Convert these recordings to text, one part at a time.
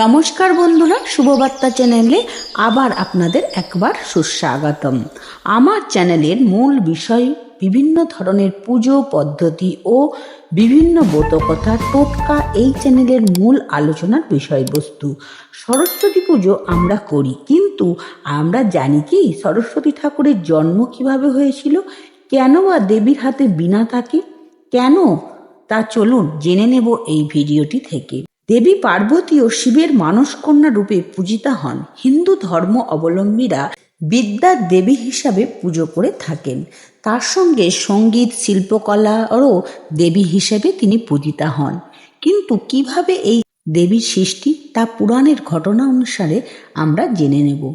নমস্কার বন্ধুরা, শুভবার্তা চ্যানেলে আবার আপনাদের একবার সুস্বাগতম। আমার চ্যানেলের মূল বিষয়, বিভিন্ন ধরনের পুজো পদ্ধতি ও বিভিন্ন ব্রতকথা টোটকা এই চ্যানেলের মূল আলোচনার বিষয়বস্তু। সরস্বতী পুজো আমরা করি, কিন্তু আমরা জানি কি, সরস্বতী ঠাকুরের জন্ম কীভাবে হয়েছিল, কেন বা দেবীর হাতে বিনা থাকে কেন? তা চলুন জেনে নেব এই ভিডিওটি থেকে। দেবী পার্বতী ও শিবের মানসকন্যা রূপে পূজিতা হন। হিন্দু ধর্ম অবলম্বীরা বিদ্যা দেবী হিসাবে পুজো করে থাকেন। তার সঙ্গে সংগীত শিল্পকলারও দেবী হিসেবে তিনি পূজিতা হন। কিন্তু কীভাবে এই দেবীর সৃষ্টি তা পুরাণের ঘটনা অনুসারে আমরা জেনে নেব।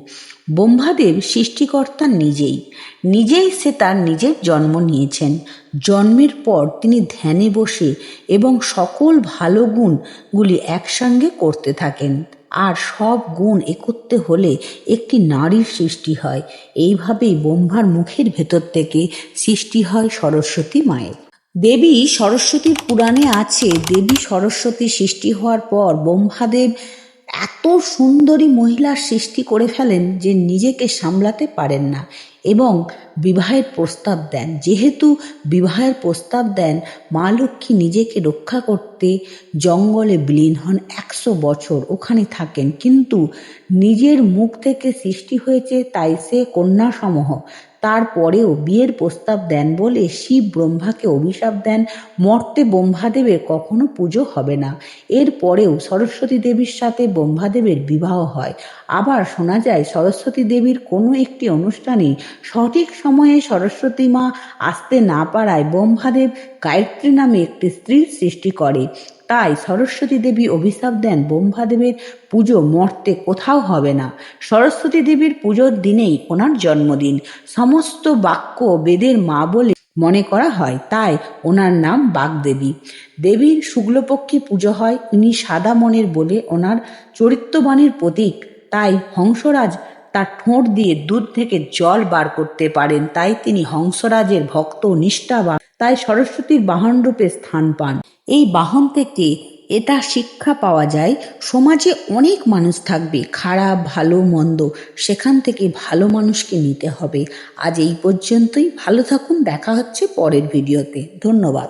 ব্রহ্মাদেব সৃষ্টিকর্তা নিজেই। নিজেই সে তার নিজের জন্ম নিয়েছেন। জন্মের পর তিনি ধ্যানে বসে এবং সকল ভালো গুণগুলি একসঙ্গে করতে থাকেন। আর সব গুণ একত্রে হলে একটি নারীর সৃষ্টি হয়। এইভাবেই ব্রহ্মার মুখের ভেতর থেকে সৃষ্টি হয় সরস্বতী মায়ের। দেবী সরস্বতীর পুরাণে আছে, দেবী সরস্বতী সৃষ্টি হওয়ার পর ব্রহ্মাদেব এত সুন্দরী মহিলার সৃষ্টি করে ফেলেন যে নিজেকে সামলাতে পারেন না এবং বিবাহের প্রস্তাব দেন। যেহেতু বিবাহের প্রস্তাব দেন, মা লক্ষ্মী নিজেকে রক্ষা করতে জঙ্গলে বিলীন হন একশো বছর ওখানে থাকেন। কিন্তু নিজের মুখ থেকে সৃষ্টি হয়েছে তাই সে কন্যাসমূহ। তারপরেও বিয়ের প্রস্তাব দেন বলে শিব ব্রহ্মাকে অভিশাপ দেন। মর্তে ব্রহ্মাদেবের কখনো পুজো হবে না। এর পরেও সরস্বতী দেবীর সাথে ব্রহ্মাদেবের বিবাহ হয়। আবার শোনা যায়, সরস্বতী দেবীর কোনো একটি অনুষ্ঠানে সঠিক সময়ে সরস্বতী মা আসতে না পারায় ব্রহ্মাদেব গায়ত্রী নামে একটি স্ত্রীর সৃষ্টি করে। তাই সরস্বতী দেবী অভিশাপ দেন ব্রহ্মাদেবের পুজো মর্তে কোথাও হবে না। সরস্বতী দেবীর পুজোর দিনেই ওনার জন্মদিন। সমস্ত বাক্য বেদের মা বলে মনে করা হয়, তাই ওনার নাম বাগদেবী। দেবীর শুক্লপক্ষী পুজো হয়, ইনি সাদা মনের বলে ওনার চরিত্রবাণীর প্রতীক। তাই হংসরাজ তার ঠোঁট দিয়ে দুধ থেকে জল বার করতে পারেন, তাই তিনি হংসরাজের ভক্ত নিষ্ঠাবান। তাই সরস্বতীর বাহন রূপে স্থান পান। এই বাহন থেকে এটা শিক্ষা পাওয়া যায়, সমাজে অনেক মানুষ থাকবে, খারাপ, ভালো, মন্দ, সেখান থেকে ভালো মানুষকে নিতে হবে। আজ এই পর্যন্তই, ভালো থাকুন, দেখা হচ্ছে পরের ভিডিওতে। ধন্যবাদ।